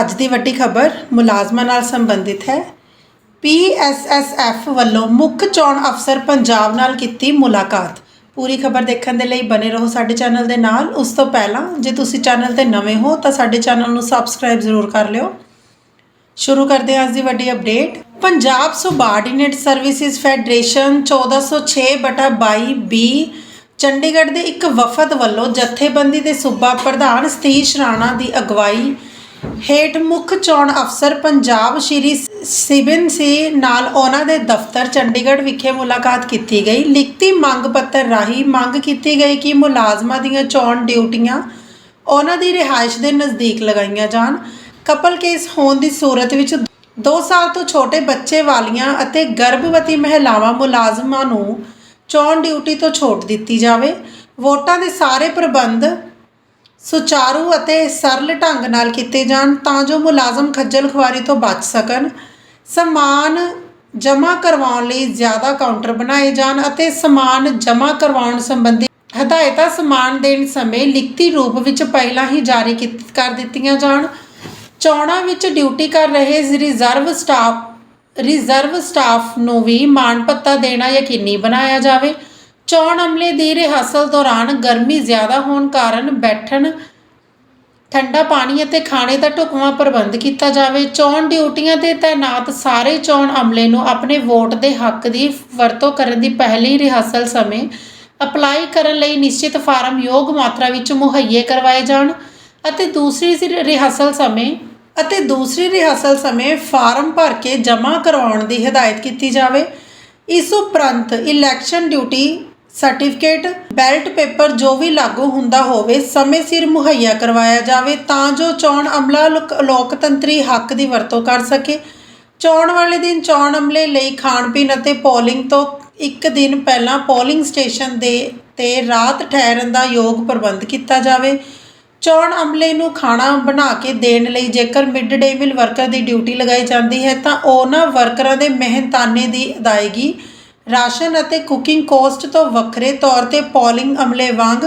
ਅੱਜ ਦੀ ਵੱਡੀ ਖਬਰ ਮੁਲਾਜ਼ਮਾਂ ਨਾਲ ਸੰਬੰਧਿਤ ਹੈ। ਪੀਐਸਐਸਐਫ ਵੱਲੋਂ ਮੁੱਖ ਚੋਣ ਅਫਸਰ ਪੰਜਾਬ ਨਾਲ ਕੀਤੀ ਮੁਲਾਕਾਤ। ਪੂਰੀ ਖਬਰ ਦੇਖਣ ਦੇ ਲਈ ਬਨੇ ਰਹੋ ਸਾਡੇ ਚੈਨਲ ਦੇ ਨਾਲ। ਉਸ ਤੋਂ ਪਹਿਲਾਂ ਜੇ ਤੁਸੀਂ ਚੈਨਲ ਤੇ ਨਵੇਂ ਹੋ ਤਾਂ ਸਾਡੇ ਚੈਨਲ ਨੂੰ ਸਬਸਕ੍ਰਾਈਬ ਜ਼ਰੂਰ ਕਰ ਲਿਓ। ਸ਼ੁਰੂ ਕਰਦੇ ਹਾਂ ਅੱਜ ਦੀ ਵੱਡੀ update. Punjab subordinate services federation 1406/22 B Chandigarh ਦੇ ਇੱਕ ਵਫਦ ਵੱਲੋਂ ਜਥੇਬੰਦੀ ਦੇ ਸੂਬਾ ਪ੍ਰਧਾਨ ਸਤੀਸ਼ ਰਾਣਾ ਦੀ ਅਗਵਾਈ ਹੇਠ ਮੁੱਖ ਚੋਣ ਅਫਸਰ ਪੰਜਾਬ ਸ਼੍ਰੀ ਸਿਬਨ ਸੀ ਨਾਲ ਉਹਨਾਂ ਦੇ ਦਫ਼ਤਰ ਚੰਡੀਗੜ੍ਹ ਵਿਖੇ ਮੁਲਾਕਾਤ ਕੀਤੀ ਗਈ। ਲਿਖਤੀ ਮੰਗ ਪੱਤਰ ਰਾਹੀਂ ਮੰਗ ਕੀਤੀ ਗਈ ਕਿ ਮੁਲਾਜ਼ਮਾਂ ਦੀਆਂ ਚੋਣ ਡਿਊਟੀਆਂ ਉਹਨਾਂ ਦੀ ਰਿਹਾਇਸ਼ ਦੇ ਨਜ਼ਦੀਕ ਲਗਾਈਆਂ ਜਾਣ। ਕਪਲ ਕੇਸ ਹੋਣ ਦੀ ਸੂਰਤ ਵਿੱਚ 2 ਸਾਲ ਤੋਂ ਛੋਟੇ ਬੱਚੇ ਵਾਲੀਆਂ ਅਤੇ ਗਰਭਵਤੀ ਮਹਿਲਾਵਾਂ ਮੁਲਾਜ਼ਮਾਂ ਨੂੰ ਚੋਣ ਡਿਊਟੀ ਤੋਂ ਛੋਟ ਦਿੱਤੀ ਜਾਵੇ। ਵੋਟਾਂ ਦੇ ਸਾਰੇ ਪ੍ਰਬੰਧ ਸੁਚਾਰੂ ਅਤੇ ਸਰਲ ਢੰਗ ਨਾਲ ਕੀਤੇ ਜਾਣ ਤਾਂ ਜੋ ਮੁਲਾਜ਼ਮ ਖੱਜਲ ਖੁਆਰੀ ਤੋਂ ਬਚ ਸਕਣ। ਸਮਾਨ ਜਮ੍ਹਾਂ ਕਰਵਾਉਣ ਲਈ ਜ਼ਿਆਦਾ ਕਾਊਂਟਰ ਬਣਾਏ ਜਾਣ ਅਤੇ ਸਮਾਨ ਜਮ੍ਹਾਂ ਕਰਵਾਉਣ ਸੰਬੰਧੀ ਹਦਾਇਤਾਂ ਸਮਾਨ ਦੇਣ ਸਮੇਂ ਲਿਖਤੀ ਰੂਪ ਵਿੱਚ ਪਹਿਲਾਂ ਹੀ ਜਾਰੀ ਕੀਤ- ਕਰ ਦਿੱਤੀਆਂ ਜਾਣ। ਚੋਣਾਂ ਵਿੱਚ ਡਿਊਟੀ ਕਰ ਰਹੇ ਰਿਜ਼ਰਵ ਸਟਾਫ ਰਿਜ਼ਰਵ ਸਟਾਫ ਨੂੰ ਵੀ ਮਾਣ ਪੱਤਾ ਦੇਣਾ ਯਕੀਨੀ ਬਣਾਇਆ ਜਾਵੇ। ਚੋਣ ਅਮਲੇ ਦੀ ਰਿਹਰਸਲ ਦੌਰਾਨ ਗਰਮੀ ਜ਼ਿਆਦਾ ਹੋਣ ਕਾਰਨ ਬੈਠਣ, ਠੰਡਾ ਪਾਣੀ ਅਤੇ ਖਾਣੇ ਦਾ ਢੁਕਵਾਂ ਪ੍ਰਬੰਧ ਕੀਤਾ ਜਾਵੇ। ਚੋਣ ਡਿਊਟੀਆਂ ਤੇ ਤਾਇਨਾਤ ਸਾਰੇ ਚੋਣ ਅਮਲੇ ਨੂੰ ਆਪਣੇ ਵੋਟ ਦੇ ਹੱਕ ਦੀ ਵਰਤੋਂ ਕਰਨ ਦੀ ਪਹਿਲੀ ਰਿਹਰਸਲ ਸਮੇਂ ਅਪਲਾਈ ਕਰਨ ਲਈ ਨਿਸ਼ਚਿਤ ਫਾਰਮ ਯੋਗ ਮਾਤਰਾ ਵਿੱਚ ਮੁਹੱਈਏ ਕਰਵਾਏ ਜਾਣ ਅਤੇ ਦੂਸਰੀ ਸਿ- ਰਿਹਰਸਲ ਸਮੇਂ ਅਤੇ ਦੂਸਰੀ ਰਿਹਰਸਲ ਸਮੇਂ ਫਾਰਮ ਭਰ ਕੇ ਜਮ੍ਹਾਂ ਕਰਵਾਉਣ ਦੀ ਹਦਾਇਤ ਕੀਤੀ ਜਾਵੇ। ਇਸ ਉਪਰੰਤ election duty certificate, ballot paper ਜੋ ਵੀ ਲਾਗੂ ਹੁੰਦਾ ਹੋਵੇ, ਸਮੇਂ ਸਿਰ ਮੁਹੱਈਆ ਕਰਵਾਇਆ ਜਾਵੇ ਤਾਂ ਜੋ ਚੋਣ ਅਮਲਾ ਲੋਕ- ਲੋਕਤੰਤਰੀ ਹੱਕ ਦੀ ਵਰਤੋਂ ਕਰ ਸਕੇ। ਚੋਣ ਵਾਲੇ ਦਿਨ ਚੋਣ ਅਮਲੇ ਲਈ ਖਾਣ ਪੀਣ ਅਤੇ ਪੋਲਿੰਗ ਤੋਂ ਇੱਕ ਦਿਨ ਪਹਿਲਾਂ ਪੋਲਿੰਗ ਸਟੇਸ਼ਨ ਦੇ ਤੇ ਰਾਤ ਠਹਿਰਨ ਦਾ ਯੋਗ ਪ੍ਰਬੰਧ ਕੀਤਾ ਜਾਵੇ। ਚੋਣ ਅਮਲੇ ਨੂੰ ਖਾਣਾ ਬਣਾ ਕੇ ਦੇਣ ਲਈ ਜੇਕਰ ਮਿਡ ਡੇ ਮੀਲ ਵਰਕਰ ਦੀ ਡਿਊਟੀ ਲਗਾਈ ਜਾਂਦੀ ਹੈ ਤਾਂ ਉਹਨਾਂ ਵਰਕਰਾਂ ਦੇ ਮਿਹਨਤਾਨੇ ਦੀ ਅਦਾਇਗੀ ਰਾਸ਼ਨ ਅਤੇ ਕੁਕਿੰਗ ਕੋਸਟ ਤੋਂ ਵੱਖਰੇ ਤੌਰ ਤੇ ਪੋਲਿੰਗ ਅਮਲੇ ਵਾਂਗ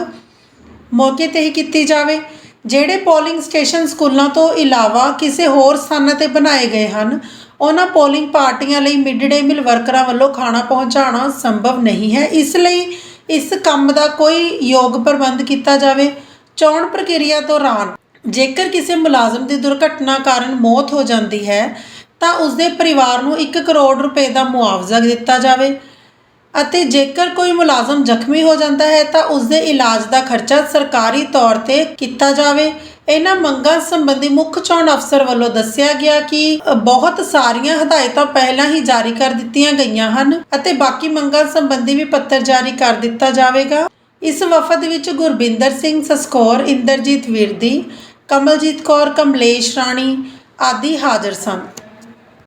ਮੌਕੇ ਤੇ ਹੀ ਕੀਤੀ ਜਾਵੇ, ਜਿਹੜੇ ਪੋਲਿੰਗ ਸਟੇਸ਼ਨ ਸਕੂਲਾਂ ਤੋਂ ਇਲਾਵਾ ਕਿਸੇ ਹੋਰ ਸਥਾਨਾਂ ਤੇ ਬਣਾਏ ਗਏ ਹਨ, ਉਹਨਾਂ ਪੋਲਿੰਗ ਪਾਰਟੀਆਂ ਲਈ ਮਿਡ ਡੇ ਮੀਲ ਵਰਕਰਾਂ ਵੱਲੋਂ ਖਾਣਾ ਪਹੁੰਚਾਉਣਾ ਸੰਭਵ ਨਹੀਂ ਹੈ। ਇਸ ਲਈ ਇਸ ਕੰਮ ਦਾ ਕੋਈ ਯੋਗ ਪ੍ਰਬੰਧ ਕੀਤਾ ਜਾਵੇ। ਚੋਣ ਪ੍ਰਕਿਰਿਆ ਦੌਰਾਨ ਜੇਕਰ ਕਿਸੇ ਮੁਲਾਜ਼ਮ ਦੀ ਦੁਰਘਟਨਾ ਕਾਰਨ ਮੌਤ ਹੋ ਜਾਂਦੀ ਹੈ, ਤਾਂ ਉਸਦੇ ਪਰਿਵਾਰ ਨੂੰ 1 ਕਰੋੜ ਰੁਪਏ ਦਾ ਮੁਆਵਜ਼ਾ ਦਿੱਤਾ ਜਾਵੇ। ਅਤੇ ਜੇਕਰ ਕੋਈ ਮੁਲਾਜ਼ਮ ਜ਼ਖਮੀ ਹੋ ਜਾਂਦਾ ਹੈ ਤਾਂ ਉਸ ਦੇ ਇਲਾਜ ਦਾ ਖਰਚਾ ਸਰਕਾਰੀ ਤੌਰ ਤੇ ਕੀਤਾ ਜਾਵੇ। ਇਹਨਾਂ ਮੰਗਾਂ ਸੰਬੰਧੀ ਮੁੱਖ ਚੋਣ ਅਫਸਰ ਵੱਲੋਂ ਦੱਸਿਆ ਗਿਆ ਕਿ ਬਹੁਤ ਸਾਰੀਆਂ ਹਦਾਇਤਾਂ ਪਹਿਲਾਂ ਹੀ ਜਾਰੀ ਕਰ ਦਿੱਤੀਆਂ ਗਈਆਂ ਹਨ ਅਤੇ ਬਾਕੀ ਮੰਗਾਂ ਸੰਬੰਧੀ ਵੀ ਪੱਤਰ ਜਾਰੀ ਕਰ ਦਿੱਤਾ ਜਾਵੇਗਾ। ਇਸ ਵਫਦ ਵਿੱਚ ਗੁਰਬਿੰਦਰ ਸਿੰਘ ਸਸਕੌਰ, ਇੰਦਰਜੀਤ ਵਿਰਦੀ ਕਮਲਜੀਤ ਕੌਰ, ਕਮਲੇਸ਼ ਰਾਣੀ ਆਦਿ ਹਾਜ਼ਰ ਸਨ।